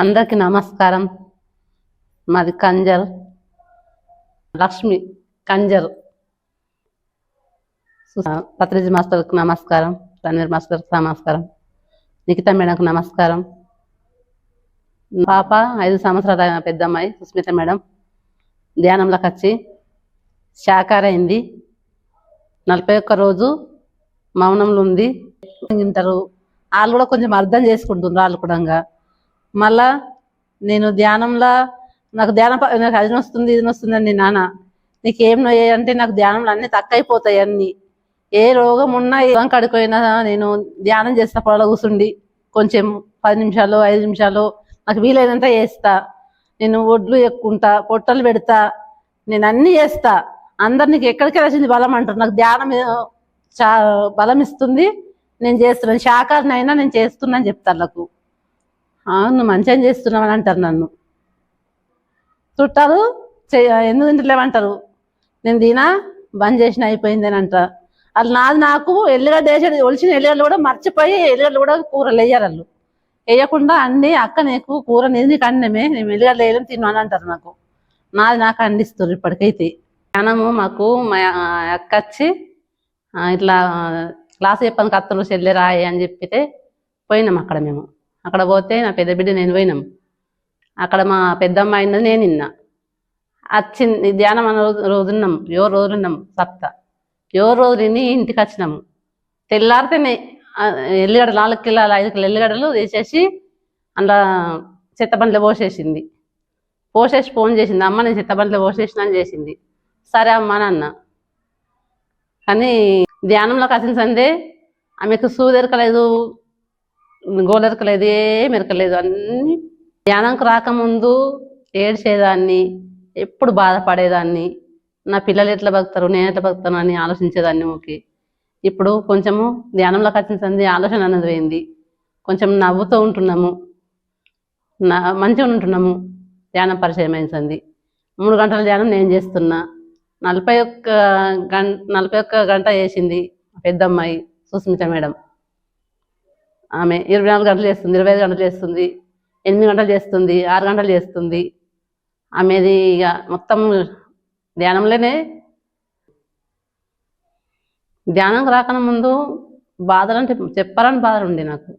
అందరికీ నమస్కారం. మాది కంజర్ లక్ష్మి కంజర్ పత్రిజీ మాస్టర్కి నమస్కారం రణవీర్ మాస్టర్కి నమస్కారం నిఖిత మేడంకు నమస్కారం. పాప ఐదు సంవత్సరాల పెద్ద అమ్మాయి సుస్మిత మేడం ధ్యానంలోకి వచ్చి శాఖారైంది నలభై ఒక్క రోజు మౌనంలో ఉంది. తింటారు వాళ్ళు కూడా కొంచెం అర్థం చేసుకుంటున్నారు వాళ్ళు కూడా మళ్ళా నేను ధ్యానంలో నాకు ధ్యానం నాకు అది వస్తుంది ఇది వస్తుంది అని నాన్న. నీకేం నొయ్యాయి అంటే నాకు ధ్యానంలో అన్ని తక్కువైపోతాయి అన్ని. ఏ రోగం ఉన్నా ఏం కడుకోయినా నేను ధ్యానం చేస్తా పొడలో కూర్చుండి కొంచెం పది నిమిషాలు ఐదు నిమిషాలు నాకు వీలైనంత చేస్తా. నేను ఒడ్లు ఎక్కుంటా పొట్టలు పెడతా నేను అన్ని చేస్తా. అందరు నీకు ఎక్కడికి వచ్చింది బలం అంటారు. నాకు ధ్యానం చా బలం ఇస్తుంది నేను చేస్తున్నాను. శాఖారిని అయినా నేను చేస్తున్నాను చెప్తాను నాకు. అవును మంచిగా చేస్తున్నావు అని అంటారు నన్ను. చుట్టాలు చే- ఎందుకు తింటలేమంటారు? నేను తినా బంద్ చేసిన అయిపోయింది అని అంటారు. వాళ్ళు నాది నాకు ఎల్లిగడ్డ వేసేది ఒలిచిన ఎల్లిగడ్డలు కూడా మర్చిపోయి ఎల్లిగడ్డలు కూడా కూరలు వేయరు వాళ్ళు. వేయకుండా అన్ని అక్క నీకు కూర నీది నీకు అన్నమే నేను ఎల్లిగడ్డలు వేయడం తిను అని అంటారు నాకు. నాది నాకు అందిస్తారు ఇప్పటికైతే. జ్ఞానము మాకు మా అక్క వచ్చి ఇట్లా క్లాస్ చెప్పాను కత్తలు చెల్లె రాయి అని చెప్పితే పోయినాం అక్కడ మేము. అక్కడ పోతే నా పెద్ద బిడ్డ నేను పోయినాం. అక్కడ మా పెద్దమ్మ అయినది నేను నిన్న. వచ్చింది ధ్యానం అన్న రోజు రోజున్నాం. ఎవరు రోజున్నాం సప్త. ఎవరు రోజు తిని ఇంటికి వచ్చినాము. తెల్లారితేనే ఎల్లిగడ ఎల్లిగడ్డ నాలుగు కిలోలు ఐదు కిలో ఎల్లిగడ్డలు వేసేసి అందులో చెత్తబండ్లు పోసేసింది. పోసేసి ఫోన్ చేసింది. అమ్మ నేను చెత్తబండ్లు పోసేసిన అని చేసింది. సరే అమ్మ నాన్న. కానీ ధ్యానంలోకి వచ్చిన సందే ఆమెకు సూదెరకలేదు ఎరకలేదు గోలు ఏం ఎరకలేదు అన్ని ధ్యానంకు రాకముందు ఏడ్చేదాన్ని ఎప్పుడు బాధపడేదాన్ని. నా పిల్లలు ఎట్లా బతుకుతారు నేను ఎట్లా బతుకుతాను అని ఆలోచించేదాన్ని ఓకే ఇప్పుడు కొంచెము ధ్యానంలోకి వచ్చిన సంది ఆలోచన అనేది పోయింది. కొంచెం నవ్వుతూ ఉంటున్నాము. నా మంచిగా ఉంటున్నాము. ధ్యానం పరిచయం అయిన సంది మూడు గంటల ధ్యానం నేను చేస్తున్నా. నలభై ఒక్క గంట నలభై ఒక్క గంట చేసింది పెద్దమ్మాయి సుస్మిత మేడం. ఆమె ఇరవై నాలుగు గంటలు చేస్తుంది ఇరవై ఐదు గంటలు చేస్తుంది ఎనిమిది గంటలు చేస్తుంది ఆరు గంటలు చేస్తుంది. ఆమెది ఇక మొత్తం ధ్యానంలోనే ధ్యానం రాకన ముందు బాధలు అంటే చెప్పాలని బాధలు ఉండే నాకు.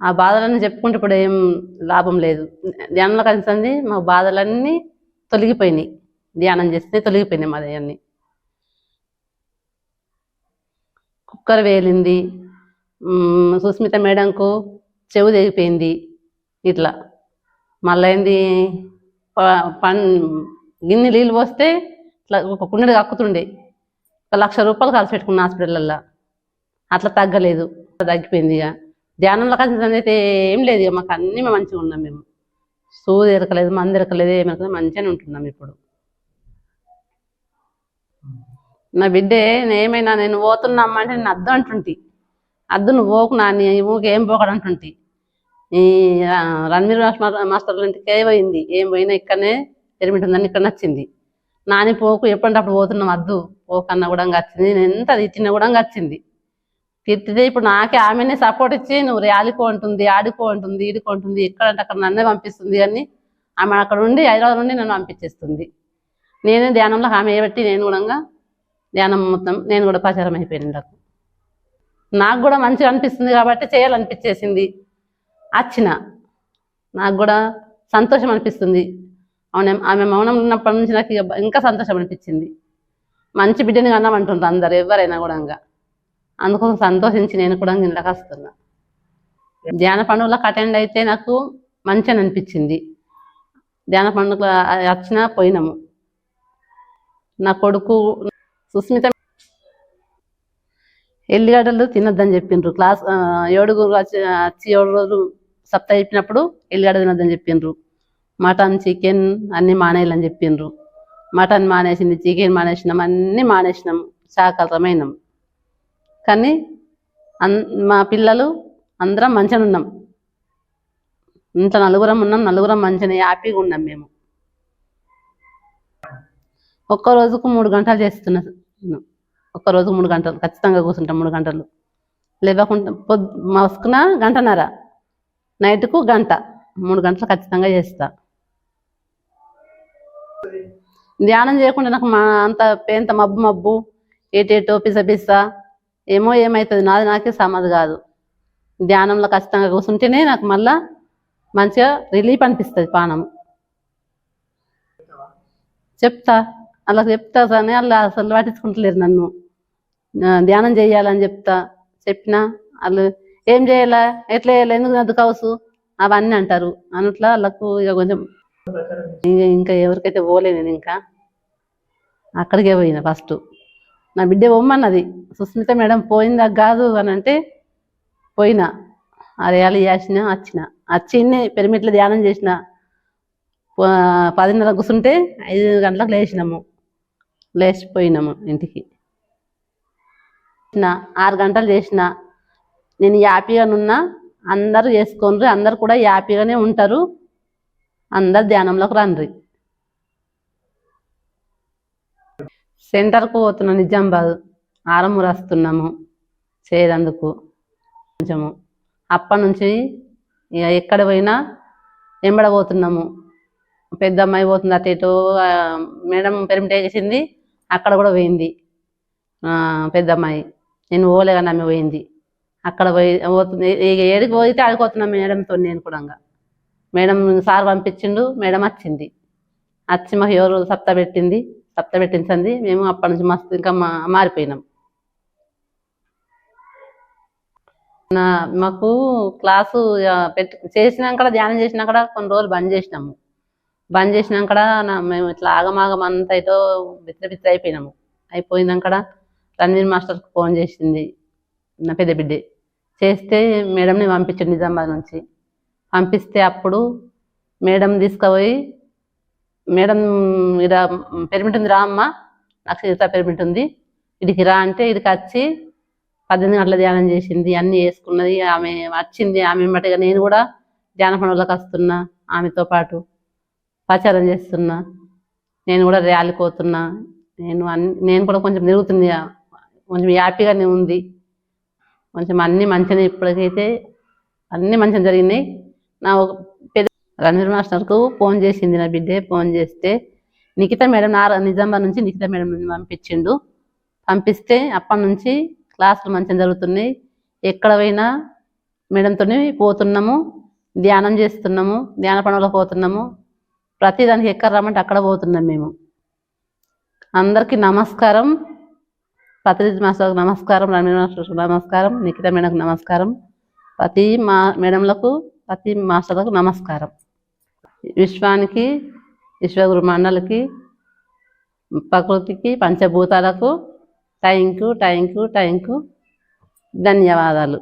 ఆ బాధలన్నీ చెప్పుకుంటే ఇప్పుడు ఏం లాభం లేదు. ధ్యానంలో కలిసింది మా బాధలన్నీ తొలగిపోయినాయి. ధ్యానం చేస్తే తొలగిపోయినాయి మా అన్నీ. కుక్కర్ వేలింది సుస్మిత మేడంకు చెవు తెగిపోయింది. ఇట్లా. మళ్ళీ ఏంది ప- పన్ గిన్నె నీళ్ళు పోస్తే ఇట్లా ఒక కుండెడు కక్కుతుండే. ఒక లక్ష రూపాయలు కలిసి పెట్టుకున్న హాస్పిటల్లో అట్లా తగ్గలేదు. తగ్గిపోయింది ఇక. ధ్యానంలో కలిసి అయితే ఏం లేదు ఇక. మాకు అన్నీ మంచిగా ఉన్నాం మేము. సూది ఎరకలేదు మంది ఎరకలేదు ఏమి ఎరకలేదు మంచిగానే ఉంటున్నాం ఇప్పుడు. నా బిడ్డే ఏమైనా నేను పోతున్నామ్మా అంటే నేను అర్థం అంటుంటే. అద్దు నువ్వు పోకు నా నీ ఊరికి ఏం పోకడు అంటుంటి. ఈ రణవీర్ మాస్టర్ మాస్టర్ ఇంటికే పోయింది? ఏం పోయినా ఇక్కడనే ఎరిమిటి ఉందని ఇక్కడ నచ్చింది. నాని పోకు ఎప్పుడంటే అప్పుడు పోతున్నాం అద్దు. పోకన్నా కూడా వచ్చింది. నేను ఎంత తిట్టినా కూడా వచ్చింది. తిట్టితే ఇప్పుడు నాకే ఆమెనే సపోర్ట్ ఇచ్చి నువ్వు ర్యాలీకో అంటుంది. ఆడుకో అంటుంది ఈడుకో అంటుంది. ఎక్కడంటే అక్కడ నన్నే పంపిస్తుంది అని ఆమె అక్కడ నుండి హైదరాబాద్ నుండి నన్ను పంపించేస్తుంది. నేనే ధ్యానంలో ఆమె ఏబట్టి నేను కూడా ధ్యానం మొత్తం నేను కూడా ప్రచారం అయిపోయింది నాకు నాకు కూడా మంచిగా అనిపిస్తుంది కాబట్టి చేయాలనిపించేసింది. వచ్చిన నాకు కూడా సంతోషం అనిపిస్తుంది. అవునే ఆమె మౌనం ఉన్నప్పటి నుంచి నాకు ఇక ఇంకా సంతోషం అనిపించింది. మంచి బిడ్డని కన్నామంటుండ్రు అందరు ఎవరైనా కూడా ఇంకా. అందుకోసం సంతోషించి నేను కూడా ఇంట్లోకి వస్తున్నా. ధ్యాన పండుగలకు అటెండ్ అయితే నాకు మంచిగా అనిపించింది. ధ్యాన పండుగ వచ్చినా పోయినాము. నా కొడుకు సుస్మిత ఎల్లిగడ్డలు తినొద్దని చెప్పిండ్రు. క్లాస్ ఏడుగురు వచ్చి వచ్చి ఏడు రోజులు సప్త చెప్పినప్పుడు ఎల్లిగడ్డ తినొద్దని చెప్పిండ్రు. మటన్ చికెన్ అన్నీ మానేయాలని చెప్పిండ్రు. మటన్ మానేసింది చికెన్ మానేసినాం అన్నీ మానేసినాం శాకాహారమైనాం కానీ అన్ మా పిల్లలు అందరం మంచిగా ఉన్నాం. ఇంత నలుగురం ఉన్నాం నలుగురం మంచిగా హ్యాపీగా ఉన్నాం మేము. ఒక్క రోజుకు మూడు గంటలు చేస్తున్నాం ఒక్కరోజు మూడు గంటలు ఖచ్చితంగా కూర్చుంటాం మూడు గంటలు. లేవకుండా పొద్దు మసుకున గంటన్నర. నైట్కు గంట. మూడు గంటలు ఖచ్చితంగా చేస్తా. ధ్యానం చేయకుండా నాకు మా అంత పేంత మబ్బు మబ్బు ఏటేటో పిస ఏమో ఏమవుతుంది నాది నాకే సమాధి కాదు. ధ్యానంలో ఖచ్చితంగా కూర్చుంటేనే నాకు మళ్ళా మంచిగా రిలీఫ్ అనిపిస్తుంది పానం. చెప్తా. అలా చెప్తా కానీ అలా అసలు పట్టించుకుంటలేరు నన్ను. ధ్యానం చేయాలని చెప్తా చెప్పినా వాళ్ళు ఏం చేయాలా ఎట్లా చేయాలి ఎందుకు అది కావచ్చు? అవన్నీ అంటారు. అన్నట్లా వాళ్ళకు ఇక కొంచెం ఇంకా ఇంకా ఎవరికైతే పోలే నేను ఇంకా అక్కడికే పోయిన ఫస్ట్ నా బిడ్డ పోమ్మన్నది సుస్మిత మేడం పోయిందా కాదు అని అంటే పోయినా. అరేయాలు చేసిన వచ్చిన. వచ్చి పెరిమిట్ల ధ్యానం చేసిన. పదిన్నర కూర్చుంటే ఐదు గంటలకు లేచినాము. లేచిపోయినాము ఇంటికి. చేసిన ఆరు గంటలు చేసిన నేను హ్యాపీగానున్నా అందరూ చేసుకోండ్రి అందరు కూడా హ్యాపీగానే ఉంటారు. అందరు ధ్యానంలోకి రండి సెంటర్కు పోతున్నాం నిజామాబాద్ ఆరమూరు వస్తున్నాము. చేయదందుకు కొంచెము అప్పటి నుంచి ఇక ఎక్కడ పోయినా ఎంబడబోతున్నాము పెద్ద అమ్మాయి పోతుంది అటు ఇటు మేడం పెరిమిట వేసింది అక్కడ కూడా పోయింది. పెద్ద అమ్మాయి. నేను పోలేగా కానీ ఆమె పోయింది. అక్కడ పోయి పోతుంది. ఇక ఏడికి పోయితే ఆడిపోతున్నా మేడంతో నేను కూడా ఇంకా. మేడం సార్ పంపించిండు మేడం వచ్చింది. వచ్చి మాకు ఎవరు సప్త పెట్టింది సప్త పెట్టించింది. మేము అప్పటి నుంచి మస్తు ఇంకా మారిపోయినాం. నా మాకు క్లాసు పెట్టి చేసినాక ధ్యానం చేసినాక కొన్ని రోజులు బంద్ చేసినాము. బంద్ చేసినాక మేము ఇట్లా ఆగమాగం అంతా ఏదో బిత్ర బిత్ర అయిపోయినాము. అయిపోయినాక రణవీర్ మాస్టర్కి ఫోన్ చేసింది నా పెద్ద బిడ్డే. చేస్తే మేడంని పంపించండి నిజామాబాద్ నుంచి. పంపిస్తే అప్పుడు మేడం తీసుకుపోయి మేడం ఇక్కడ పెరిమిట్ ఉంది రా అమ్మ. నాకు సీతా పెరిమిట్ ఉంది. ఇడికి రా అంటే ఇడికి వచ్చి పద్దెనిమిది గంటల ధ్యానం చేసింది. అన్నీ వేసుకున్నది ఆమె వచ్చింది. ఆమె మటుగా నేను కూడా ధ్యాన పనులకు వస్తున్నా. ఆమెతో పాటు ప్రచారం చేస్తున్నా. నేను కూడా ర్యాలీకి పోతున్నా. నేను అన్ని నేను కూడా కొంచెం తిరుగుతుంది కొంచెం హ్యాపీగానే ఉంది. కొంచెం అన్నీ మంచిగా ఇప్పటికైతే అన్నీ మంచిగా జరిగినాయి. నా ఒక పెద్ద రణవీర్ మాస్టర్కు ఫోన్ చేసింది నా బిడ్డే ఫోన్ చేస్తే నిఖిత మేడం నా నిజామాబాద్ నుంచి నిఖిత మేడం పంపించిండు. పంపిస్తే అప్పటి నుంచి క్లాసులు మంచిగా జరుగుతున్నాయి. ఎక్కడ పోయినా మేడంతోనే పోతున్నాము ధ్యానం చేస్తున్నాము ధ్యాన పనులకు పోతున్నాము. ప్రతిదానికి ఎక్కడ రమ్మంటే అక్కడ పోతున్నాం మేము. అందరికీ నమస్కారం. పత్రిజీ మాస్టర్కి నమస్కారం రమణ మాస్టర్కి నమస్కారం నిఖిత మేడంకు నమస్కారం. ప్రతి మా మేడంలకు ప్రతి మాస్టర్లకు నమస్కారం. విశ్వానికి విశ్వగురు మండలికి ప్రకృతికి పంచభూతాలకు thank you thank you thank you ధన్యవాదాలు.